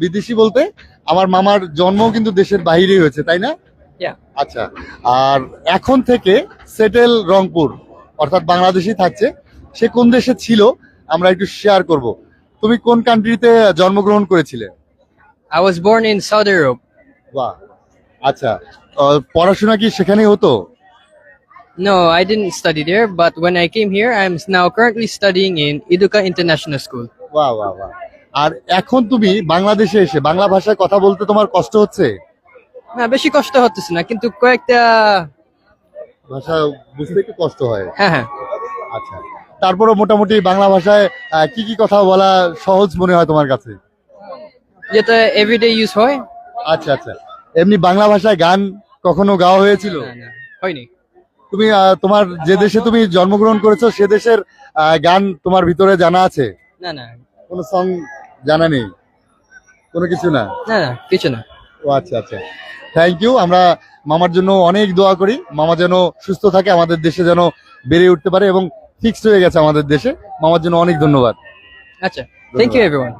বিদেশি বলতে আমার মামার জন্ম কিন্তু দেশের বাইরেই হয়েছে তাই না? আচ্ছা আর এখন থেকে সেটেল রংপুর অর্থাৎ বাংলাদেশেই থাকছে সে কোন দেশে ছিল আমরা একটু শেয়ার করব। তুমি কোন কান্ট্রিতে জন্মগ্রহণ করেছিলে? I was born in Saudi Arabia. বাহ আচ্ছা পড়াশোনা কি সেখানেই হতো? No, I didn't study there, but when I came here, I'm now currently studying in Iduka International School. বাহ বাহ বাহ। আর এখন তুমি বাংলাদেশে এসে বাংলা ভাষায় কথা বলতে তোমার কষ্ট হচ্ছে? না বেশি কষ্ট হচ্ছে না কিন্তু কয়েকটা ভাষা বুঝতে একটু কষ্ট হয়। হ্যাঁ হ্যাঁ। আচ্ছা। তারপরে মোটামুটি বাংলা ভাষায় কি কি কথা বলা সহজ মনে হয় তোমার কাছে? যেটা এভরিডে ইউজ হয়। আচ্ছা আচ্ছা। এমনি বাংলা ভাষায় গান কখনো গাওয়া হয়েছিল? হয়নি। তুমি তোমার যে দেশে তুমি জন্মগ্রহণ করেছ সে দেশের গান তোমার ভিতরে জানা আছে? না না। কোনো সং জানা নেই? কোনো কিছু না? না না কিছু না। ও আচ্ছা আচ্ছা। থ্যাংক ইউ আমরা মামার জন্য অনেক দোয়া করি। মামা যেন সুস্থ থাকে আমাদের দেশে যেন বেড়ে উঠতে পারে এবং ফিক্সড হয়ে গেছে আমাদের দেশে। মামার জন্য অনেক ধন্যবাদ। আচ্ছা থ্যাংক ইউ এভরিওয়ান